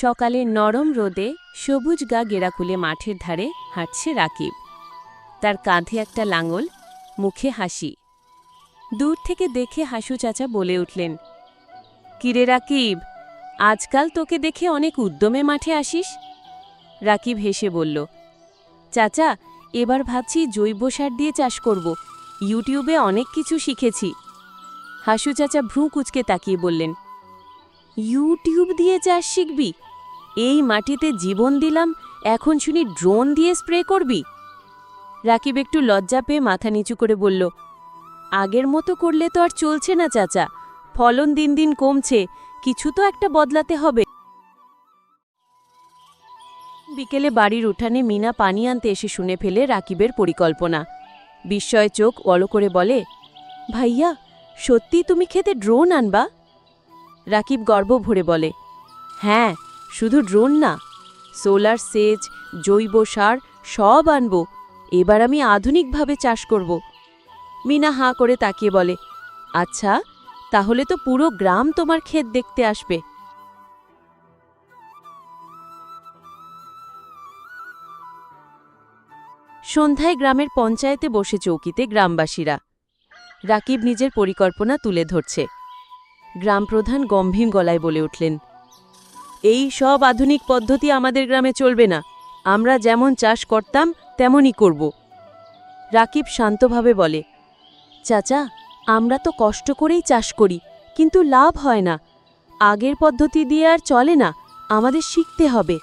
সকালে নরম রোদে সবুজ গা গেরাকুলে মাঠের ধারে হাঁটছে রাকিব। তার কাঁধে একটা লাঙল, মুখে হাসি। দূর থেকে দেখে হাসু চাচা বলে উঠলেন, কিরে রাকিব, আজকাল তোকে দেখে অনেক উদ্যমে মাঠে আসিস? রাকিব হেসে বলল, চাচা, এবার ভাবছি জৈব সার দিয়ে চাষ করব। ইউটিউবে অনেক কিছু শিখেছি। হাসু চাচা ভ্রু কুচকে তাকিয়ে বললেন, ইউটিউব দিয়ে চাষ শিখবি? এই মাটিতে জীবন দিলাম, এখন শুনি ড্রোন দিয়ে স্প্রে করবি? রাকিব একটু লজ্জা পেয়ে মাথা নিচু করে বলল, আগের মতো করলে তো আর চলছে না, চাচা। ফলন দিন দিন কমছে, কিছু তো একটা বদলাতে হবে। বিকেলে বাড়ির উঠানে মিনা পানি আনতে এসে শুনে ফেলে রাকিবের পরিকল্পনা। বিস্ময় চোখ অলো করে বলে, ভাইয়া সত্যি তুমি খেতে ড্রোন আনবা? রাকিব গর্ব ভরে বলে হ্যাঁ শুধু ড্রোন না, সোলার সেচ, জৈব সার সব আনব। এবার আমি আধুনিকভাবে চাষ করব। মিনা হাঁ করে তাকিয়ে বলে আচ্ছা তাহলে তো পুরো গ্রাম তোমার ক্ষেত দেখতে আসবে। সন্ধ্যায় গ্রামের পঞ্চায়েতে বসে চৌকিতে গ্রামবাসীরা। রাকিব নিজের পরিকল্পনা তুলে ধরছে। গ্রামপ্রধান গম্ভীর গলায় বলে উঠলেন এই সব আধুনিক পদ্ধতি আমাদের গ্রামে চলবে না। আমরা যেমন চাষ করতাম, তেমনই করব। রাকিব শান্তভাবে বলে, চাচা, আমরা তো কষ্ট করেই চাষ করি, কিন্তু লাভ হয় না। আগের পদ্ধতি দিয়ে আর চলে না, আমাদের শিখতে হবে।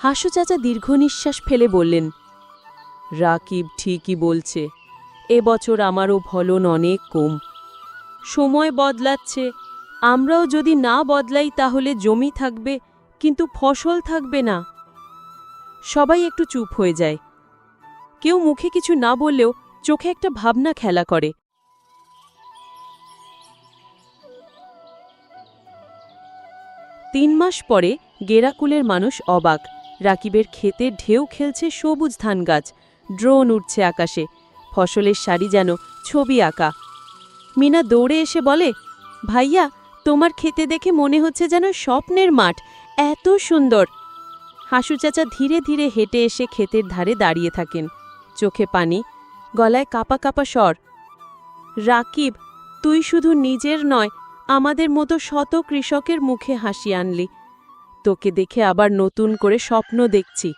হাসু চাচা দীর্ঘ নিঃশ্বাস ফেলে বললেন, রাকিব ঠিকই বলছে এবছর আমারও ফলন অনেক কম। সময় বদলাচ্ছে আমরাও যদি না বদলাই তাহলে জমি থাকবে, কিন্তু ফসল থাকবে না। সবাই একটু চুপ হয়ে যায়। কেউ মুখে কিছু না বললেও চোখে একটা ভাবনা খেলা করে। তিন মাস পরে গেরাকুলের মানুষ অবাক। রাকিবের ক্ষেতে ঢেউ খেলছে সবুজ ধান গাছ। ড্রোন উঠছে আকাশে। ফসলের শাড়ি যেন ছবি আঁকা। মিনা দৌড়ে এসে বলে, ভাইয়া তোমার খেতে দেখে মনে হচ্ছে যেন স্বপ্নের মাঠ। এত সুন্দর। হাসু চাচা ধীরে ধীরে হেঁটে এসে ক্ষেতের ধারে দাঁড়িয়ে থাকেন। চোখে পানি, গলায় কাপা কাপা স্বর। রাকিব, তুই শুধু নিজের নয়, আমাদের মতো শত কৃষকের মুখে হাসি আনলি। তোকে দেখে আবার নতুন করে স্বপ্ন দেখছি।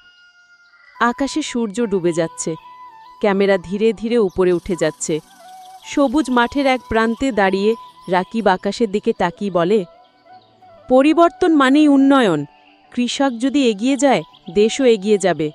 আকাশে সূর্য ডুবে যাচ্ছে। ক্যামেরা ধীরে ধীরে উপরে উঠে যাচ্ছে। সবুজ মাঠের এক প্রান্তে দাঁড়িয়ে রাকিব আকাশের দিকে তাকি বলে, পরিবর্তন মানেই উন্নয়ন। কৃষক যদি এগিয়ে যায়, দেশও এগিয়ে যাবে।